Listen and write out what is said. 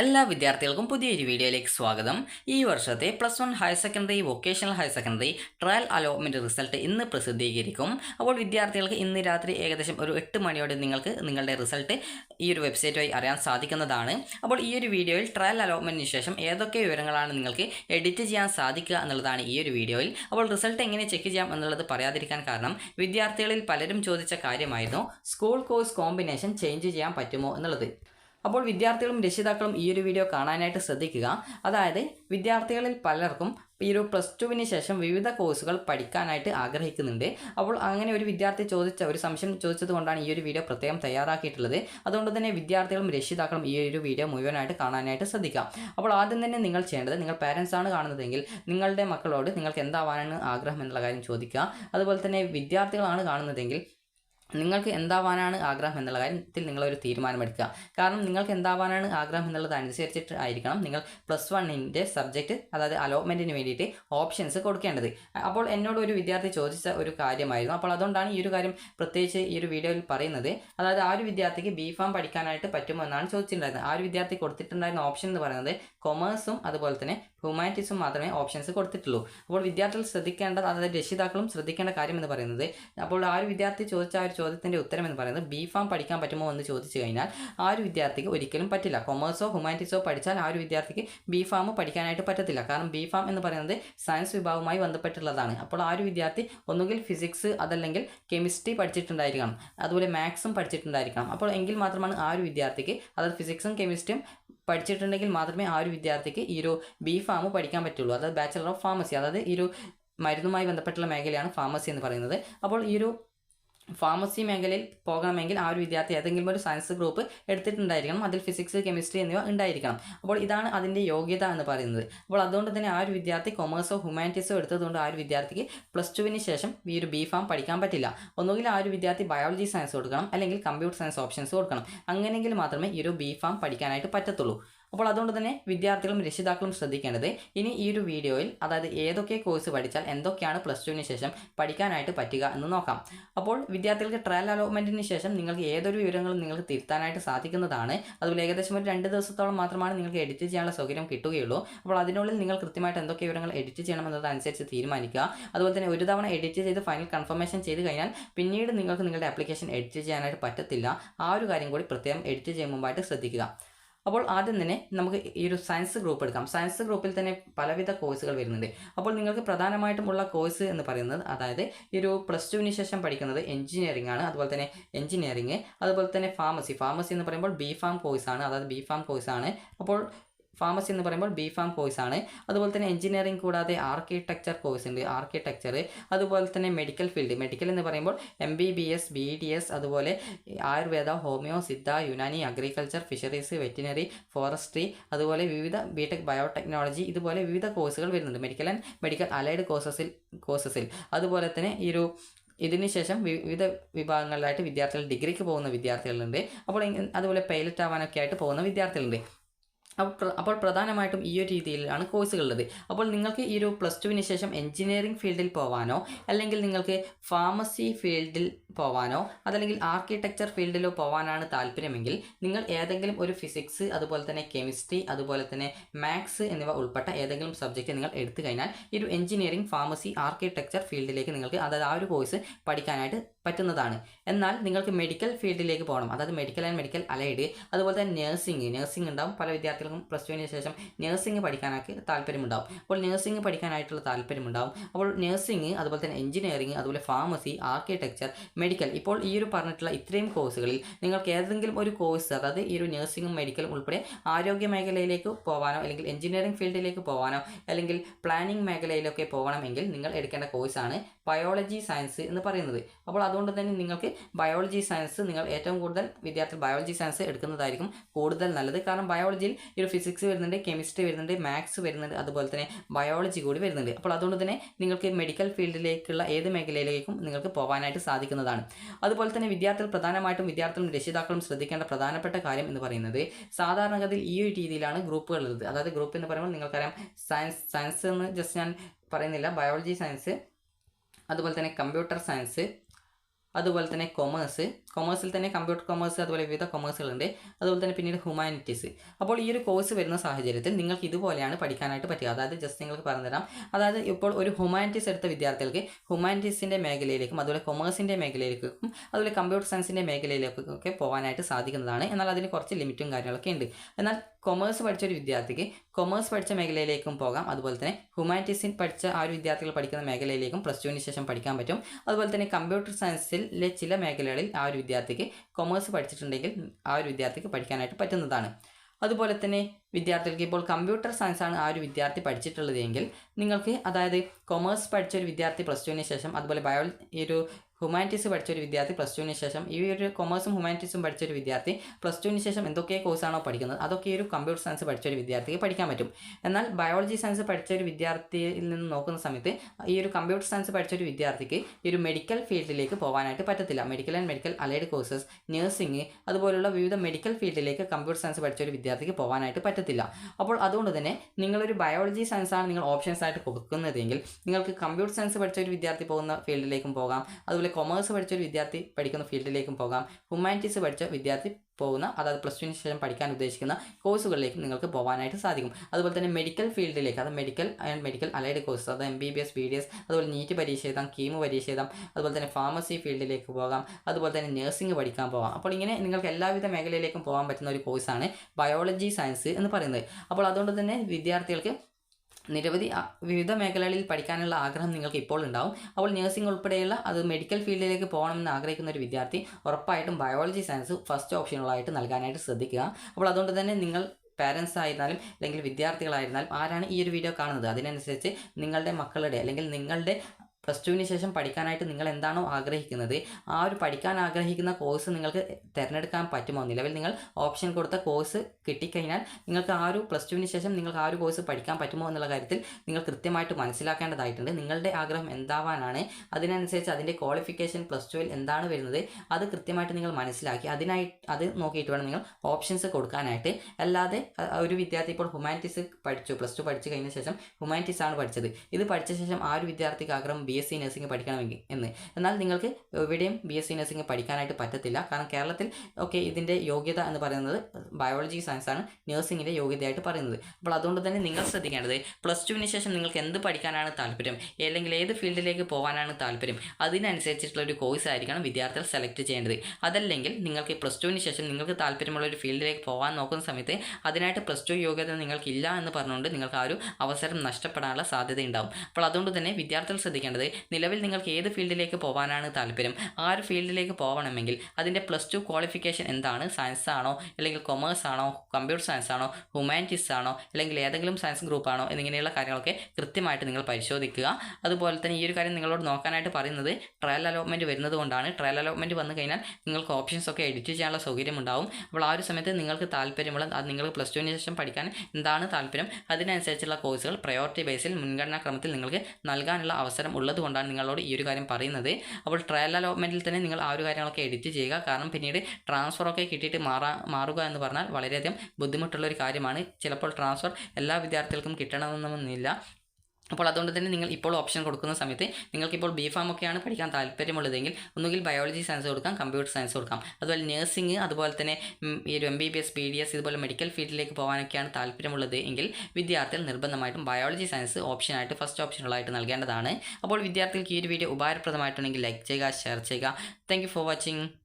എല്ലാ വിദ്യാർത്ഥികൾക്കും പുതിയൊരു വീഡിയോയിലേക്ക് സ്വാഗതം. ഈ വർഷത്തെ plus one higher secondary vocational higher secondary trial allotment result ഇന്ന് പ്രസിദ്ധീകരിക്കും. അപ്പോൾ വിദ്യാർത്ഥികൾക്ക് ഇന്ന് രാത്രി ഏകദേശം ഒരു എട്ട് മണിയോടെ നിങ്ങൾക്ക് നിങ്ങളുടെ റിസൾട്ട് ഈ ഒരു വെബ്സൈറ്റ് വഴി അറിയാൻ സാധിക്കുന്നതാണ്. അപ്പോൾ ഈ ഒരു വീഡിയോയിൽ ട്രയൽ അലോട്ട്മെന്റിന് ശേഷം ഏതൊക്കെ വിവരങ്ങളാണ് നിങ്ങൾക്ക് എഡിറ്റ് ചെയ്യാൻ സാധിക്കുക എന്നുള്ളതാണ് ഈ ഒരു വീഡിയോയിൽ. അപ്പോൾ റിസൾട്ട് എങ്ങനെ ചെക്ക് ചെയ്യാം എന്നുള്ളത് പറയാതിരിക്കാൻ കാരണം വിദ്യാർത്ഥികളിൽ പലരും ചോദിച്ച കാര്യമായിരുന്നു സ്കൂൾ കോഴ്സ് കോമ്പിനേഷൻ ചേഞ്ച് ചെയ്യാൻ പറ്റുമോ? എന്നുള്ളത്. അപ്പോൾ വിദ്യാർത്ഥികളും രക്ഷിതാക്കളും ഈ ഒരു വീഡിയോ കാണാനായിട്ട് ശ്രദ്ധിക്കുക. അതായത് വിദ്യാർത്ഥികളിൽ പലർക്കും ഈ ഒരു പ്ലസ് ടുവിന് ശേഷം വിവിധ കോഴ്സുകൾ പഠിക്കാനായിട്ട് ആഗ്രഹിക്കുന്നുണ്ട്. അപ്പോൾ അങ്ങനെ ഒരു വിദ്യാർത്ഥി ചോദിച്ച ഒരു സംശയം ചോദിച്ചത് കൊണ്ടാണ് ഈ ഒരു വീഡിയോ പ്രത്യേകം തയ്യാറാക്കിയിട്ടുള്ളത്. അതുകൊണ്ട് തന്നെ വിദ്യാർത്ഥികളും രക്ഷിതാക്കളും ഈ ഒരു വീഡിയോ മുഴുവനായിട്ട് കാണാനായിട്ട് ശ്രദ്ധിക്കാം. അപ്പോൾ ആദ്യം തന്നെ നിങ്ങൾ ചെയ്യേണ്ടത് നിങ്ങൾ പാരൻസ് ആണ് കാണുന്നതെങ്കിൽ നിങ്ങളുടെ മക്കളോട് നിങ്ങൾക്ക് എന്താവാനാണ് ആഗ്രഹം എന്നുള്ള കാര്യം ചോദിക്കുക. അതുപോലെ തന്നെ വിദ്യാർത്ഥികളാണ് കാണുന്നതെങ്കിൽ നിങ്ങൾക്ക് എന്താവാനാണ് ആഗ്രഹം എന്നുള്ള കാര്യത്തിൽ നിങ്ങളൊരു തീരുമാനമെടുക്കുക. കാരണം നിങ്ങൾക്ക് എന്താവാനാണ് ആഗ്രഹം എന്നുള്ളത് അനുസരിച്ചിട്ട് ആയിരിക്കണം. നിങ്ങൾ പ്ലസ് വണ്ണിന്റെ സബ്ജക്റ്റ് അതായത് അലോട്ട്മെന്റിന് വേണ്ടിയിട്ട് ഓപ്ഷൻസ് കൊടുക്കേണ്ടത്. അപ്പോൾ എന്നോട് ഒരു വിദ്യാർത്ഥി ചോദിച്ച ഒരു കാര്യമായിരുന്നു. അപ്പോൾ അതുകൊണ്ടാണ് ഈ ഒരു കാര്യം പ്രത്യേകിച്ച് ഈ ഒരു വീഡിയോയിൽ പറയുന്നത്. അതായത് ആ ഒരു വിദ്യാർത്ഥിക്ക് ബി ഫാം പഠിക്കാനായിട്ട് പറ്റുമോ എന്നാണ് ചോദിച്ചിട്ടുണ്ടായിരുന്നത്. ആ ഒരു വിദ്യാർത്ഥി കൊടുത്തിട്ടുണ്ടായിരുന്ന ഓപ്ഷൻ എന്ന് പറയുന്നത് കൊമേഴ്സും അതുപോലെ തന്നെ ഹ്യൂമാനിറ്റീസും മാത്രമേ ഓപ്ഷൻസ് കൊടുത്തിട്ടുള്ളൂ. അപ്പോൾ വിദ്യാർത്ഥികൾ ശ്രദ്ധിക്കേണ്ടത് അതായത് രക്ഷിതാക്കളും ശ്രദ്ധിക്കേണ്ട കാര്യം എന്ന് പറയുന്നത് അപ്പോൾ ആ ഒരു വിദ്യാർത്ഥി ചോദിച്ച ആ ഒരു ചോദ്യത്തിന്റെ ഉത്തരം എന്ന് പറയുന്നത് ബി ഫാം പഠിക്കാൻ പറ്റുമോ എന്ന് ചോദിച്ചു കഴിഞ്ഞാൽ ആ ഒരു വിദ്യാർത്ഥിക്ക് ഒരിക്കലും പറ്റില്ല. കൊമേഴ്സോ ഹ്യൂമാനിറ്റീസോ പഠിച്ചാൽ ആ ഒരു വിദ്യാർത്ഥിക്ക് ബി ഫാം പഠിക്കാനായിട്ട് പറ്റത്തില്ല. കാരണം ബി ഫാം എന്ന് പറയുന്നത് സയൻസ് വിഭാഗവുമായി ബന്ധപ്പെട്ടുള്ളതാണ്. അപ്പോൾ ആ ഒരു വിദ്യാർത്ഥി ഒന്നുകിൽ ഫിസിക്സ് അതല്ലെങ്കിൽ കെമിസ്ട്രി പഠിച്ചിട്ടുണ്ടായിരിക്കണം. അതുപോലെ മാത്സും പഠിച്ചിട്ടുണ്ടായിരിക്കണം. അപ്പോൾ എങ്കിൽ മാത്രമാണ് ആ ഒരു വിദ്യാർത്ഥിക്ക് അതായത് ഫിസിക്സും കെമിസ്ട്രിയും പഠിച്ചിട്ടുണ്ടെങ്കിൽ മാത്രമേ ആ ഒരു വിദ്യാർത്ഥിക്ക് ഈ ഒരു ബി ഫാം പഠിക്കാൻ പറ്റുള്ളൂ. അതായത് ബാച്ചലർ ഓഫ് ഫാർമസി അതായത് ഈ ഒരു മരുന്നുമായി ബന്ധപ്പെട്ടുള്ള മേഖലയാണ് ഫാർമസി എന്ന് പറയുന്നത്. അപ്പോൾ ഈ ഒരു ഫാർമസി മേഖലയിൽ പോകണമെങ്കിൽ ആ ഒരു വിദ്യാർത്ഥി ഏതെങ്കിലും ഒരു സയൻസ് ഗ്രൂപ്പ് എടുത്തിട്ടുണ്ടായിരിക്കണം. അതിൽ ഫിസിക്സ് കെമിസ്ട്രി എന്നിവ ഉണ്ടായിരിക്കണം. അപ്പോൾ ഇതാണ് അതിന്റെ യോഗ്യത എന്ന് പറയുന്നത്. അപ്പോൾ അതുകൊണ്ട് തന്നെ ആ ഒരു വിദ്യാർത്ഥി കൊമേഴ്സോ ഹ്യൂമാനിറ്റീസോ എടുത്തതുകൊണ്ട് ആ ഒരു വിദ്യാർത്ഥിക്ക് പ്ലസ് ടുവിന് ശേഷം ഈ ഒരു ബി ഫാം പഠിക്കാൻ പറ്റില്ല. ഒന്നുകിൽ ആ ഒരു വിദ്യാർത്ഥി ബയോളജി സയൻസ് കൊടുക്കണം. അല്ലെങ്കിൽ കമ്പ്യൂട്ടർ സയൻസ് ഓപ്ഷൻസ് കൊടുക്കണം. അങ്ങനെയെങ്കിൽ മാത്രമേ ഈ ഒരു ബി ഫാം പഠിക്കാനായിട്ട് പറ്റത്തുള്ളൂ. അപ്പോൾ അതുകൊണ്ട് തന്നെ വിദ്യാർത്ഥികളും രക്ഷിതാക്കളും ശ്രദ്ധിക്കേണ്ടത് ഇനി ഈ ഒരു വീഡിയോയിൽ അതായത് ഏതൊക്കെ കോഴ്സ് പഠിച്ചാൽ എന്തൊക്കെയാണ് പ്ലസ് ടുവിന് ശേഷം പഠിക്കാനായിട്ട് പറ്റുക എന്ന് നോക്കാം. അപ്പോൾ വിദ്യാർത്ഥികൾക്ക് ട്രയൽ അലോട്ട്മെന്റിന് ശേഷം നിങ്ങൾക്ക് ഏതൊരു വിവരങ്ങളും നിങ്ങൾക്ക് തിരുത്താനായിട്ട് സാധിക്കുന്നതാണ്. അതുപോലെ ഏകദേശം ഒരു രണ്ട് ദിവസത്തോളം മാത്രമാണ് നിങ്ങൾക്ക് എഡിറ്റ് ചെയ്യാനുള്ള സൗകര്യം കിട്ടുകയുള്ളൂ. അപ്പോൾ അതിനുള്ളിൽ നിങ്ങൾ കൃത്യമായിട്ട് എന്തൊക്കെ വിവരങ്ങൾ എഡിറ്റ് ചെയ്യണമെന്നതനുസരിച്ച് തീരുമാനിക്കുക. അതുപോലെ തന്നെ ഒരു തവണ എഡിറ്റ് ചെയ്ത് ഫൈനൽ കൺഫർമേഷൻ ചെയ്ത് കഴിഞ്ഞാൽ പിന്നീട് നിങ്ങൾക്ക് നിങ്ങളുടെ ആപ്ലിക്കേഷൻ എഡിറ്റ് ചെയ്യാനായിട്ട് പറ്റത്തില്ല. ആ ഒരു കാര്യം കൂടി പ്രത്യേകം എഡിറ്റ് ചെയ്യുന്ന മുമ്പായിട്ട് ശ്രദ്ധിക്കുക. അപ്പോൾ ആദ്യം തന്നെ നമുക്ക് ഈ ഒരു സയൻസ് ഗ്രൂപ്പ് എടുക്കാം. സയൻസ് ഗ്രൂപ്പിൽ തന്നെ പലവിധ കോഴ്സുകൾ വരുന്നുണ്ട്. അപ്പോൾ നിങ്ങൾക്ക് പ്രധാനമായിട്ടും ഉള്ള കോഴ്സ് എന്ന് പറയുന്നത് അതായത് ഈ ഒരു പ്ലസ് ടുവിന് ശേഷം പഠിക്കുന്നത് എഞ്ചിനീയറിംഗ് ആണ്. അതുപോലെ തന്നെ എഞ്ചിനീയറിംഗ് അതുപോലെ തന്നെ ഫാർമസി ഫാർമസി എന്ന് പറയുമ്പോൾ ബി ഫാം കോഴ്സാണ് അതായത് ബി ഫാം കോഴ്സാണ് അപ്പോൾ ഫാർമസി എന്ന് പറയുമ്പോൾ ബി ഫാം കോഴ്സ് ആണ്. അതുപോലെ തന്നെ എഞ്ചിനീയറിംഗ് കൂടാതെ ആർക്കിടെക്ചർ കോഴ്സ് ഉണ്ട്. ആർക്കിടെക്ചർ അതുപോലെ തന്നെ മെഡിക്കൽ ഫീൽഡ് മെഡിക്കൽ എന്ന് പറയുമ്പോൾ M B B S B D S അതുപോലെ Ayurveda homeo Siddha Unani agriculture fisheries veterinary forestry അതുപോലെ വിവിധ ബിടെക് ബയോടെക്നോളജി ഇതുപോലെ വിവിധ കോഴ്സുകൾ വരുന്നുണ്ട്. മെഡിക്കൽ ആൻഡ് മെഡിക്കൽ അലൈഡ് കോഴ്സസിൽ കോഴ്സസിൽ അതുപോലെ തന്നെ ഈ ഒരു ഇതിനുശേഷം വിവിധ വിഭാഗങ്ങളിലായിട്ട് വിദ്യാർത്ഥികൾ ഡിഗ്രിക്ക് പോകുന്ന വിദ്യാർത്ഥികളുണ്ട്. അപ്പോൾ അതുപോലെ പൈലറ്റ് ആവാനൊക്കെ ആയിട്ട് പോകുന്ന വിദ്യാർത്ഥികളുണ്ട്. അപ്പോൾ അപ്പോൾ പ്രധാനമായിട്ടും ഈ ഒരു രീതിയിലാണ് കോഴ്സുകളുള്ളത്. അപ്പോൾ നിങ്ങൾക്ക് ഈ ഒരു പ്ലസ് ടുവിന് ശേഷം എഞ്ചിനീയറിംഗ് ഫീൽഡിൽ പോവാനോ അല്ലെങ്കിൽ നിങ്ങൾക്ക് ഫാർമസി ഫീൽഡിൽ പോവാനോ അതല്ലെങ്കിൽ ആർക്കിടെക്ചർ ഫീൽഡിലോ പോവാനാണ് താല്പര്യമെങ്കിൽ നിങ്ങൾ ഏതെങ്കിലും ഒരു ഫിസിക്സ് അതുപോലെ തന്നെ കെമിസ്ട്രി അതുപോലെ തന്നെ മാത്സ് എന്നിവ ഉൾപ്പെട്ട ഏതെങ്കിലും സബ്ജക്റ്റ് നിങ്ങൾ എടുത്തു കഴിഞ്ഞാൽ ഈ ഒരു എഞ്ചിനീയറിംഗ് ഫാർമസി ആർക്കിടെക്ചർ ഫീൽഡിലേക്ക് നിങ്ങൾക്ക് അതായത് ആ ഒരു കോഴ്സ് പഠിക്കാനായിട്ട് പറ്റുന്നതാണ്. എന്നാൽ നിങ്ങൾക്ക് മെഡിക്കൽ ഫീൽഡിലേക്ക് പോകണം. അതായത് മെഡിക്കൽ ആൻഡ് മെഡിക്കൽ അലൈഡ് അതുപോലെ തന്നെ നഴ്സിംഗ് നഴ്സിംഗ് ഉണ്ടാവും. പല വിദ്യാർത്ഥികൾക്കും പ്ലസ് ടുവിന് ശേഷം നഴ്സിംഗ് പഠിക്കാനൊക്കെ താല്പര്യമുണ്ടാവും. അപ്പോൾ നഴ്സിംഗ് പഠിക്കാനായിട്ടുള്ള താല്പര്യമുണ്ടാവും. അപ്പോൾ നഴ്സിംഗ് അതുപോലെ തന്നെ എഞ്ചിനീയറിംഗ് അതുപോലെ ഫാർമസി ആർക്കിടെക്ചർ മെഡിക്കൽ ഇപ്പോൾ ഈ ഒരു പറഞ്ഞിട്ടുള്ള ഇത്രയും കോഴ്സുകളിൽ നിങ്ങൾക്ക് ഏതെങ്കിലും ഒരു കോഴ്സ് അതായത് ഈ ഒരു നഴ്സിംഗും മെഡിക്കലും ഉൾപ്പെടെ ആരോഗ്യ മേഖലയിലേക്ക് പോകാനോ അല്ലെങ്കിൽ എഞ്ചിനീയറിംഗ് ഫീൽഡിലേക്ക് പോകാനോ അല്ലെങ്കിൽ പ്ലാനിംഗ് മേഖലയിലൊക്കെ പോകണമെങ്കിൽ നിങ്ങൾ എടുക്കേണ്ട കോഴ്സാണ് ബയോളജി സയൻസ് എന്ന് പറയുന്നത്. അപ്പോൾ അതുകൊണ്ട് തന്നെ നിങ്ങൾക്ക് ബയോളജി സയൻസ് നിങ്ങൾ ഏറ്റവും കൂടുതൽ വിദ്യാർത്ഥി ബയോളജി സയൻസ് എടുക്കുന്നതായിരിക്കും കൂടുതൽ നല്ലത്. കാരണം ബയോളജിയിൽ ഒരു ഫിസിക്സ് വരുന്നുണ്ട് കെമിസ്ട്രി വരുന്നുണ്ട് മാത്സ് വരുന്നുണ്ട് അതുപോലെ തന്നെ ബയോളജി കൂടി വരുന്നുണ്ട്. അപ്പോൾ അതുകൊണ്ട് തന്നെ നിങ്ങൾക്ക് മെഡിക്കൽ ഫീൽഡിലേക്കുള്ള ഏത് മേഖലയിലേക്കും നിങ്ങൾക്ക് പോകാനായിട്ട് സാധിക്കുന്നതാണ്. അതുപോലെ തന്നെ വിദ്യാർത്ഥികൾ പ്രധാനമായിട്ടും വിദ്യാർത്ഥികളും രക്ഷിതാക്കളും ശ്രദ്ധിക്കേണ്ട പ്രധാനപ്പെട്ട കാര്യം എന്ന് പറയുന്നത് സാധാരണഗതിയിൽ ഈ ഒരു രീതിയിലാണ് ഗ്രൂപ്പുകൾ ഉള്ളത്. അതായത് ഗ്രൂപ്പ് എന്ന് പറയുമ്പോൾ നിങ്ങൾക്കറിയാം സയൻസ് സയൻസ് എന്ന് ജസ്റ്റ് ഞാൻ പറയുന്നില്ല. ബയോളജി സയൻസ് അതുപോലെ തന്നെ കമ്പ്യൂട്ടർ സയൻസ് അതുപോലെ തന്നെ കൊമേഴ്സ് കൊമേഴ്സിൽ തന്നെ കമ്പ്യൂട്ടർ കൊമേഴ്സ് അതുപോലെ വിവിധ കൊമേഴ്സുകളുണ്ട് അതുപോലെ തന്നെ പിന്നീട് ഹ്യൂമാനിറ്റീസ് അപ്പോൾ ഈ ഒരു കോഴ്സ് വരുന്ന സാഹചര്യത്തിൽ നിങ്ങൾക്ക് ഇതുപോലെയാണ് പഠിക്കാനായിട്ട് പറ്റുക. അതായത് ജസ്റ്റ് നിങ്ങൾക്ക് പറഞ്ഞുതരാം. അതായത് ഇപ്പോൾ ഒരു ഹ്യൂമാനിറ്റീസ് എടുത്ത വിദ്യാർത്ഥികൾക്ക് ഹ്യൂമാനിറ്റീസിന്റെ മേഖലയിലേക്കും അതുപോലെ കൊമേഴ്സിന്റെ മേഖലയിലേക്കും അതുപോലെ കമ്പ്യൂട്ടർ സയൻസിന്റെ മേഖലയിലേക്കും ഒക്കെ പോകാനായിട്ട് സാധിക്കുന്നതാണ്. എന്നാൽ അതിന് കുറച്ച് ലിമിറ്റും കാര്യങ്ങളൊക്കെ ഉണ്ട്. എന്നാൽ കൊമേഴ്സ് പഠിച്ച ഒരു വിദ്യാർത്ഥിക്ക് കൊമേഴ്സ് പഠിച്ച മേഖലയിലേക്കും പോകാം. അതുപോലെ തന്നെ ഹ്യൂമാനിറ്റീസിൽ പഠിച്ച ആ ഒരു വിദ്യാർത്ഥികൾ പഠിക്കുന്ന മേഖലയിലേക്കും പ്ലസ് ടുവിന് ശേഷം പഠിക്കാൻ പറ്റും. അതുപോലെ തന്നെ കമ്പ്യൂട്ടർ സയൻസിലെ ചില മേഖലകളിൽ ആ ഒരു വിദ്യാർത്ഥിക്ക് കൊമേഴ്സ് പഠിച്ചിട്ടുണ്ടെങ്കിൽ ആ ഒരു വിദ്യാർത്ഥിക്ക് പഠിക്കാനായിട്ട് പറ്റുന്നതാണ്. അതുപോലെ തന്നെ വിദ്യാർത്ഥികൾക്ക് ഇപ്പോൾ കമ്പ്യൂട്ടർ സയൻസ് ആണ് ആ ഒരു വിദ്യാർത്ഥി പഠിച്ചിട്ടുള്ളത് എങ്കിൽ നിങ്ങൾക്ക് അതായത് കൊമേഴ്സ് പഠിച്ച ഒരു വിദ്യാർത്ഥി പ്ലസ് ടുവിന് ശേഷം അതുപോലെ ബയോ ഈ ഒരു ഹ്യൂമാനിറ്റീസ് പഠിച്ച ഒരു വിദ്യാർത്ഥി പ്ലസ് ടുവിന് ശേഷം ഈ ഒരു കൊമേഴ്സും ഹ്യൂമാനിറ്റീസും പഠിച്ച ഒരു വിദ്യാർത്ഥി പ്ലസ് ടുവിന് ശേഷം എന്തൊക്കെ കോഴ്സാണോ പഠിക്കുന്നത് അതൊക്കെ ഒരു കമ്പ്യൂട്ടർ സയൻസ് പഠിച്ച ഒരു വിദ്യാർത്ഥിക്ക് പഠിക്കാൻ പറ്റും. എന്നാൽ ബയോളജി സയൻസ് പഠിച്ച ഒരു വിദ്യാർത്ഥിയിൽ നിന്ന് നോക്കുന്ന സമയത്ത് ഈ ഒരു കമ്പ്യൂട്ടർ സയൻസ് പഠിച്ച ഒരു വിദ്യാർത്ഥിക്ക് ഈ ഒരു മെഡിക്കൽ ഫീൽഡിലേക്ക് പോകാനായിട്ട് പറ്റത്തില്ല. Medical and medical allied courses nursing അതുപോലുള്ള വിവിധ മെഡിക്കൽ ഫീൽഡിലേക്ക് കമ്പ്യൂട്ടർ സയൻസ് പഠിച്ച ഒരു വിദ്യാർത്ഥിക്ക് പോകാനായിട്ട് പറ്റത്തില്ല. അപ്പോൾ അതുകൊണ്ട് തന്നെ നിങ്ങളൊരു ബയോളജി സയൻസ് ആണ് നിങ്ങൾ ഓപ്ഷൻസ് ആയിട്ട് കൊടുക്കുന്നതെങ്കിൽ നിങ്ങൾക്ക് കമ്പ്യൂട്ടർ സയൻസ് പഠിച്ച ഒരു വിദ്യാർത്ഥി പോകുന്ന ഫീൽഡിലേക്കും പോകാം. അതുപോലെ കൊമേഴ്സ് പഠിച്ച ഒരു വിദ്യാർത്ഥി പഠിക്കുന്ന ഫീൽഡിലേക്കും പോകാം. ഹ്യൂമാനിറ്റീസ് പഠിച്ച വിദ്യാർത്ഥി പോകുന്ന അതായത് പ്ലസ് ടുവിന് ശേഷം പഠിക്കാൻ ഉദ്ദേശിക്കുന്ന കോഴ്സുകളിലേക്ക് നിങ്ങൾക്ക് പോകാനായിട്ട് സാധിക്കും. അതുപോലെ തന്നെ മെഡിക്കൽ ഫീൽഡിലേക്ക് അത് medical and medical allied course അത് M B B S B D S അതുപോലെ നീറ്റ് പരീക്ഷ എഴുതാം കീമ് പരീക്ഷ എഴുതാം അതുപോലെ തന്നെ ഫാർമസി ഫീൽഡിലേക്ക് പോകാം അതുപോലെ തന്നെ നഴ്സിംഗ് പഠിക്കാൻ പോകാം. അപ്പോൾ ഇങ്ങനെ നിങ്ങൾക്ക് എല്ലാവിധ മേഖലയിലേക്കും പോകാൻ പറ്റുന്ന ഒരു കോഴ്സാണ് ബയോളജി സയൻസ് എന്ന് പറയുന്നത്. അപ്പോൾ അതുകൊണ്ട് തന്നെ വിദ്യാർത്ഥികൾക്ക് നിരവധി വിവിധ മേഖലകളിൽ പഠിക്കാനുള്ള ആഗ്രഹം നിങ്ങൾക്ക് ഇപ്പോൾ ഉണ്ടാവും. അപ്പോൾ നഴ്സിംഗ് ഉൾപ്പെടെയുള്ള അത് മെഡിക്കൽ ഫീൽഡിലേക്ക് പോകണമെന്ന് ആഗ്രഹിക്കുന്ന ഒരു വിദ്യാർത്ഥി ഉറപ്പായിട്ടും ബയോളജി സയൻസ് ഫസ്റ്റ് ഓപ്ഷനുകളായിട്ട് നൽകാനായിട്ട് ശ്രദ്ധിക്കുക. അപ്പോൾ അതുകൊണ്ട് തന്നെ നിങ്ങൾ പാരൻസ് ആയിരുന്നാലും അല്ലെങ്കിൽ വിദ്യാർത്ഥികളായിരുന്നാലും ആരാണ് ഈ ഒരു വീഡിയോ കാണുന്നത്? അതിനനുസരിച്ച് നിങ്ങളുടെ മക്കളുടെ അല്ലെങ്കിൽ നിങ്ങളുടെ പ്ലസ് ടുവിന് ശേഷം പഠിക്കാനായിട്ട് നിങ്ങൾ എന്താണോ ആഗ്രഹിക്കുന്നത് ആ ഒരു പഠിക്കാൻ ആഗ്രഹിക്കുന്ന കോഴ്സ് നിങ്ങൾക്ക് തിരഞ്ഞെടുക്കാൻ പറ്റുമോ? നിലവിൽ നിങ്ങൾ ഓപ്ഷൻ കൊടുത്ത കോഴ്സ് കിട്ടിക്കഴിഞ്ഞാൽ നിങ്ങൾക്ക് ആ ഒരു പ്ലസ് ടുവിന് ശേഷം നിങ്ങൾക്ക് ആ ഒരു കോഴ്സ് പഠിക്കാൻ പറ്റുമോ എന്നുള്ള കാര്യത്തിൽ നിങ്ങൾ കൃത്യമായിട്ട് മനസ്സിലാക്കേണ്ടതായിട്ടുണ്ട്. നിങ്ങളുടെ ആഗ്രഹം എന്താവാനാണ് അതിനനുസരിച്ച് അതിന്റെ ക്വാളിഫിക്കേഷൻ പ്ലസ് ടുവിൽ എന്താണ് വരുന്നത് അത് കൃത്യമായിട്ട് നിങ്ങൾ മനസ്സിലാക്കി. അതിനായി അത് നോക്കിയിട്ട് വേണം നിങ്ങൾ ഓപ്ഷൻസ് കൊടുക്കാനായിട്ട്. അല്ലാതെ ഒരു വിദ്യാർത്ഥി ഇപ്പോൾ ഹ്യൂമാനിറ്റീസ് പഠിച്ചു പ്ലസ് ടു പഠിച്ചു കഴിഞ്ഞ ശേഷം ഹ്യൂമാനിറ്റീസ് ആണ് പഠിച്ചത്. ഇത് പഠിച്ച ശേഷം ആ ഒരു വിദ്യാർത്ഥിക്ക് ആഗ്രഹം ബി എസ് സി നഴ്സിംഗ് പഠിക്കണമെങ്കിൽ എന്ന്. എന്നാൽ നിങ്ങൾക്ക് എവിടെയും ബി എസ് സി നഴ്സിംഗ് പഠിക്കാനായിട്ട് പറ്റത്തില്ല. കാരണം കേരളത്തിൽ ഒക്കെ ഇതിന്റെ യോഗ്യത എന്ന് പറയുന്നത് ബയോളജി സയൻസ് ആണ് നഴ്സിംഗിന്റെ യോഗ്യതയായിട്ട് പറയുന്നത്. അപ്പോൾ അതുകൊണ്ട് തന്നെ നിങ്ങൾ ശ്രദ്ധിക്കേണ്ടത് പ്ലസ് ടുവിന് ശേഷം നിങ്ങൾക്ക് എന്ത് പഠിക്കാനാണ് താല്പര്യം? അല്ലെങ്കിൽ ഏത് ഫീൽഡിലേക്ക് പോകാനാണ് താല്പര്യം? അതിനനുസരിച്ചിട്ടുള്ള ഒരു കോഴ്സ് ആയിരിക്കണം വിദ്യാർത്ഥികൾ സെലക്ട് ചെയ്യേണ്ടത്. അതല്ലെങ്കിൽ നിങ്ങൾക്ക് പ്ലസ് ടുവിന് ശേഷം നിങ്ങൾക്ക് താല്പര്യമുള്ള ഒരു ഫീൽഡിലേക്ക് പോകാൻ നോക്കുന്ന സമയത്ത് അതിനായിട്ട് പ്ലസ് ടു യോഗ്യത നിങ്ങൾക്കില്ല എന്ന് പറഞ്ഞുകൊണ്ട് നിങ്ങൾക്ക് ആ ഒരു അവസരം നഷ്ടപ്പെടാനുള്ള സാധ്യത ഉണ്ടാവും അപ്പോൾ അതുകൊണ്ട് തന്നെ വിദ്യാർത്ഥികൾ ശ്രദ്ധിക്കേണ്ടത് നിലവിൽ നിങ്ങൾക്ക് ഏത് ഫീൽഡിലേക്ക് പോകാനാണ് താല്പര്യം? ആ ഒരു ഫീൽഡിലേക്ക് പോകണമെങ്കിൽ അതിന്റെ പ്ലസ് ടു ക്വാളിഫിക്കേഷൻ എന്താണ്? സയൻസ് ആണോ? അല്ലെങ്കിൽ കൊമേഴ്സ് ആണോ? കമ്പ്യൂട്ടർ സയൻസ് ആണോ? ഹ്യൂമാനിറ്റീസ് ആണോ? അല്ലെങ്കിൽ ഏതെങ്കിലും സയൻസ് ഗ്രൂപ്പ് ആണോ? എന്നിങ്ങനെയുള്ള കാര്യങ്ങളൊക്കെ കൃത്യമായിട്ട് നിങ്ങൾ പരിശോധിക്കുക. അതുപോലെ തന്നെ ഈ ഒരു കാര്യം നിങ്ങളോട് നോക്കാനായിട്ട് പറയുന്നത് ട്രയൽ അലോട്ട്മെന്റ് വരുന്നത് കൊണ്ടാണ്. ട്രയൽ അലോട്ട്മെന്റ് വന്നു കഴിഞ്ഞാൽ നിങ്ങൾക്ക് ഓപ്ഷൻസ് ഒക്കെ എഡിറ്റ് ചെയ്യാനുള്ള സൗകര്യം ഉണ്ടാവും. അപ്പോൾ ആ ഒരു സമയത്ത് നിങ്ങൾക്ക് താല്പര്യമുള്ള അത് നിങ്ങൾ പ്ലസ് ടുവിന് ശേഷം പഠിക്കാൻ എന്താണ് താല്പര്യം? അതിനനുസരിച്ചുള്ള കോഴ്സുകൾ പ്രയോറിറ്റി ബേസിൽ മുൻഗണനാ ക്രമത്തിൽ നിങ്ങൾക്ക് നൽകാനുള്ള അവസരം ഉള്ളത് കൊണ്ടാണ് നിങ്ങളോട് ഈ ഒരു കാര്യം പറയുന്നത്. അപ്പോൾ ട്രയൽ അലോട്ട്മെന്റിൽ തന്നെ നിങ്ങൾ ആ ഒരു കാര്യങ്ങളൊക്കെ എഡിറ്റ് ചെയ്യുക. കാരണം പിന്നീട് ട്രാൻസ്ഫർ ഒക്കെ കിട്ടിയിട്ട് മാറാ മാറുക എന്ന് പറഞ്ഞാൽ വളരെയധികം ബുദ്ധിമുട്ടുള്ള ഒരു കാര്യമാണ്. ചിലപ്പോൾ ട്രാൻസ്ഫർ എല്ലാ വിദ്യാർത്ഥികൾക്കും കിട്ടണമെന്നൊന്നുമില്ല. അപ്പോൾ അതുകൊണ്ട് തന്നെ നിങ്ങൾ ഇപ്പോൾ ഓപ്ഷൻ കൊടുക്കുന്ന സമയത്ത് നിങ്ങൾക്കിപ്പോൾ ബി ഫാം ഒക്കെയാണ് പഠിക്കാൻ താല്പര്യമുള്ളതെങ്കിൽ ഒന്നുകിൽ ബയോളജി സയൻസ് കൊടുക്കാം കമ്പ്യൂട്ടർ സയൻസ് കൊടുക്കാം. അതുപോലെ നഴ്സിംഗ് അതുപോലെ തന്നെ ഈ ഒരു M B B S P D S ഇതുപോലെ മെഡിക്കൽ ഫീൽഡിലേക്ക് പോകാനൊക്കെയാണ് താല്പര്യമുള്ളത് എങ്കിൽ വിദ്യാർത്ഥികൾ നിർബന്ധമായിട്ടും ബയോളജി സയൻസ് ഓപ്ഷനായിട്ട് ഫസ്റ്റ് ഓപ്ഷനുകളായിട്ട് നൽകേണ്ടതാണ്. അപ്പോൾ വിദ്യാർത്ഥികൾക്ക് ഈ ഒരു വീഡിയോ ഉപകാരപ്രദമായിട്ടുണ്ടെങ്കിൽ ലൈക്ക് ചെയ്യുക ഷെയർ ചെയ്യുക. Thank for watching